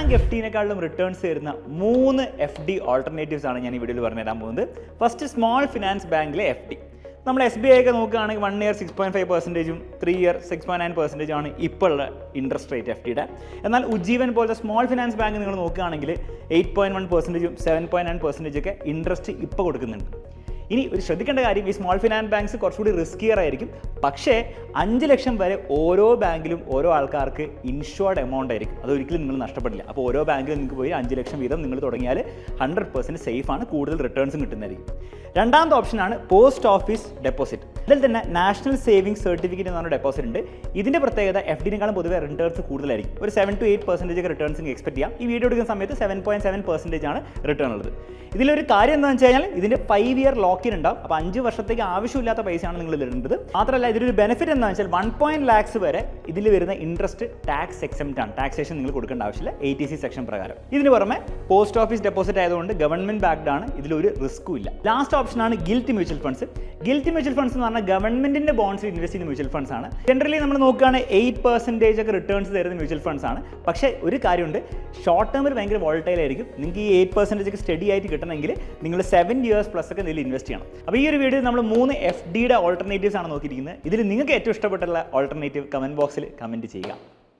Bank F ഡിനെക്കാളും returns തരുന്ന മൂന്ന് F D alternatives ആണ് ഞാൻ ഈ വീഡിയോയിൽ പറഞ്ഞു തരാൻ പോകുന്നത്. ഫസ്റ്റ് സ്മോൾ ഫിനാൻസ് ബാങ്കിലെ എഫ് ഡി നമ്മൾ എസ് ബി ഐ ഒക്കെ നോക്കുകയാണെങ്കിൽ one year six point five പെർസെന്റേജും three year six point nine പെർസെന്റേജും ആണ് ഇപ്പോൾ ഉള്ള ഇൻട്രസ്റ്റ് റേറ്റ് എഫ് ഡിയുടെ എന്നാൽ ഉജ്ജീവൻ പോലത്തെ സ്മോൾ ഫിനാൻസ് ബാങ്ക് നിങ്ങൾ നോക്കുകയാണെങ്കിൽ എയ്റ്റ് പോയിന്റ് വൺ പെർസെന്റേജും സെവൻ പോയിന്റ് നയൻ പെർസെന്റേജ് ഒക്കെ ഇൻട്രസ്റ്റ് ഇപ്പോൾ കൊടുക്കുന്നുണ്ട്. ഇനി ഒരു ശ്രദ്ധിക്കേണ്ട കാര്യം ഈ സ്മോൾ ഫിനാൻസ് ബാങ്ക്സ് കുറച്ചുകൂടി റിസ്കിയർ ആയിരിക്കും. പക്ഷേ അഞ്ച് ലക്ഷം വരെ ഓരോ ബാങ്കിലും ഓരോ ആൾക്കാർക്ക് ഇൻഷുർഡ് എമൗണ്ട് ആയിരിക്കും. അത് ഒരിക്കലും നിങ്ങൾ നഷ്ടപ്പെടില്ല. അപ്പോൾ ഓരോ ബാങ്കിലും നിങ്ങൾക്ക് പോയി അഞ്ച് ലക്ഷം വീതം നിങ്ങൾ തുടങ്ങിയാൽ ഹൺഡ്രഡ് പെർസെന്റ് സേഫാണ് കൂടുതൽ റിട്ടേൺസും കിട്ടുന്നതായിരിക്കും. രണ്ടാമത്തെ ഓപ്ഷനാണ് പോസ്റ്റ് ഓഫീസ് ഡെപ്പോസിറ്റ് ഇതിൽ തന്നെ നാഷണൽ സേവിംഗ് സർട്ടിഫിക്കറ്റ് എന്ന് പറഞ്ഞ ഡെപ്പോസിറ്റ് ഉണ്ട്. ഇതിന്റെ പ്രത്യേകത എഫ് ഡിനേക്കാളും പൊതുവെ റിട്ടേൺസ് കൂടുതലായിരിക്കും. ഒരു സെവൻ ടു എയ്റ്റ് പെർസെന്റേജ് ഒക്കെ റിട്ടേൺസ് എക്സ്പെക്ട് ചെയ്യാം. ഈ വീഡിയോ എടുക്കുന്ന സമയത്ത് സെവൻ പോയിന്റ് സെവൻ പെർസെന്റേജ് ആണ് റിട്ടേൺ ഉള്ളത്. ഇതിലൊരു കാര്യം എന്താണെന്ന് വെച്ച് കഴിഞ്ഞാൽ ഇതിന്റെ ഫൈവ് ഇയർ ലോക്കിൻ ഉണ്ടാവും. അപ്പോൾ അഞ്ച് വർഷത്തേക്ക് ആവശ്യമില്ലാത്ത പൈസയാണ് നിങ്ങൾ ഇടേണ്ടത്. മാത്രമല്ല ഇതിലൊരു ബെനിഫിറ്റ് എന്താണെന്ന് വെച്ചാൽ വൺ പോയിന്റ് ലാക്സ് വരെ ഇതിൽ വരുന്ന ഇൻട്രസ്റ്റ് ടാക്സ് എക്സെപ്റ്റ് ആണ്. ടാക്സേഷൻ നിങ്ങൾ കൊടുക്കേണ്ട ആവശ്യമില്ല. എ ടി സി സെക്ഷൻ പ്രകാരം. ഇതിന് പുറമെ പോസ്റ്റ് ഓഫീസ് ഡെപ്പോസിറ്റ് ആയതുകൊണ്ട് ഗവൺമെന്റ് ബാക്ക്ഡ് ആണ്. ഇതിലൊരു റിസ്ക്കും ഇല്ല. ലാസ്റ്റ് ഓപ്ഷനാണ് gilt mutual funds gilt mutual funds എന്ന് പറഞ്ഞാൽ ഗവൺമെന്റിന്റെ ബോൺസിൽ ഇൻവെസ്റ്റ് ചെയ്യുന്ന മ്യൂച്വൽ ഫണ്ട്സ് ആണ്. ജനറലി നമ്മൾ നോക്കുകയാണെങ്കിൽ എയ്റ്റ് പെർസെന്റേജ് ഒക്കെ റിട്ടേൺസ് തരുന്ന മ്യൂച്വൽ ഫണ്ട്സ് ആണ്. പക്ഷേ ഒരു കാര്യമുണ്ട് ഷോർട്ട് ടേമിൽ ഭയങ്കര വോൾട്ടൈൽ ആയിരിക്കും. നിങ്ങൾക്ക് ഈ എയ്റ്റ് പെർസെന്റേജ് ഒക്കെ സ്റ്റഡി ആയിട്ട് കിട്ടണമെങ്കിൽ നിങ്ങൾ സെവൻ ഇയേഴ്സ് പ്ലസ് ഒക്കെ ഇതിൽ ഇൻവെസ്റ്റ് ചെയ്യണം. അപ്പോൾ ഈ ഒരു വീഡിയോ നമ്മൾ മൂന്ന് എഫ് ഡിയുടെ ഓൾട്ടർനേറ്റീവ്സ് ആണ് നോക്കിയിരിക്കുന്നത്. ഇതിൽ നിങ്ങൾക്ക് ഏറ്റവും ഇഷ്ടപ്പെട്ടുള്ള ഓൾട്ടർനേറ്റീവ് കമന്റ് ബോക്സിൽ കമന്റ് ചെയ്യുക.